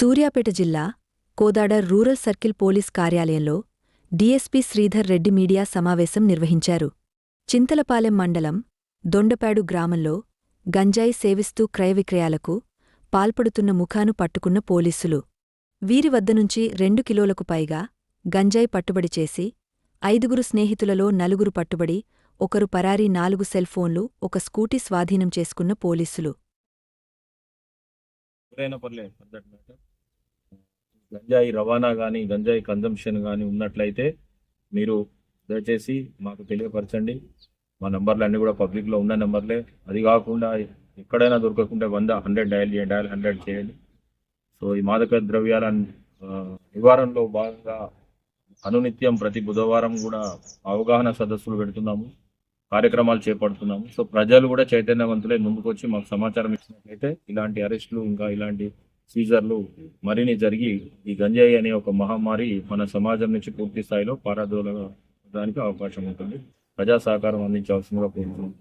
సూర్యాపేట జిల్లా Kodad rural circle police కార్యాలయంలో DSP Sridhar Reddy media సమావేశం నిర్వహించారు. చింతలపాలెం మండలం దొండపాడు గ్రామంలో గంజాయి సేవిస్తూ క్రయవిక్రయాలకు పాల్పడుతున్న ముఖాను పట్టుకున్న పోలీసులు. వీరి వద్దనుంచి రెండు కిలోలకు పైగా గంజాయి పట్టుబడి చేసి ఐదుగురు స్నేహితులలో నలుగురు పట్టుబడి ఒకరు పరారీ నాలుగు సెల్ ఫోన్లు ఒక స్కూటీ స్వాధీనం చేసుకున్న పోలీసులు. ఎవరైనా పర్లేదు for that గంజాయి రవాణా కానీ గంజాయి కన్జంప్షన్ కానీ ఉన్నట్లయితే మీరు దయచేసి మాకు తెలియపరచండి. మా నెంబర్లు అన్నీ కూడా పబ్లిక్లో ఉన్న నెంబర్లే. అది కాకుండా ఎక్కడైనా దొరకకుండా వంద హండ్రెడ్ డయల్ చేయండి డయల్ హండ్రెడ్ చేయండి. సో ఈ మాదక ద్రవ్యాల నివారణలో భాగంగా అనునిత్యం ప్రతి బుధవారం కూడా అవగాహన సదస్సులు పెడుతున్నాము. కార్యక్రమాలు చేపడుతున్నాము. సో ప్రజలు కూడా చైతన్యవంతులై ముందుకొచ్చి మాకు సమాచారం ఇచ్చినట్లయితే ఇలాంటి అరెస్టులు ఇంకా ఇలాంటి సీజర్లు మరిన్ని జరిగి ఈ గంజాయి అనే ఒక మహమ్మారి మన సమాజం నుంచి పూర్తి స్థాయిలో పారాదోలడానికి అవకాశం ఉంటుంది. ప్రజా సహకారం అందించాల్సిందిగా కోరుతున్నాం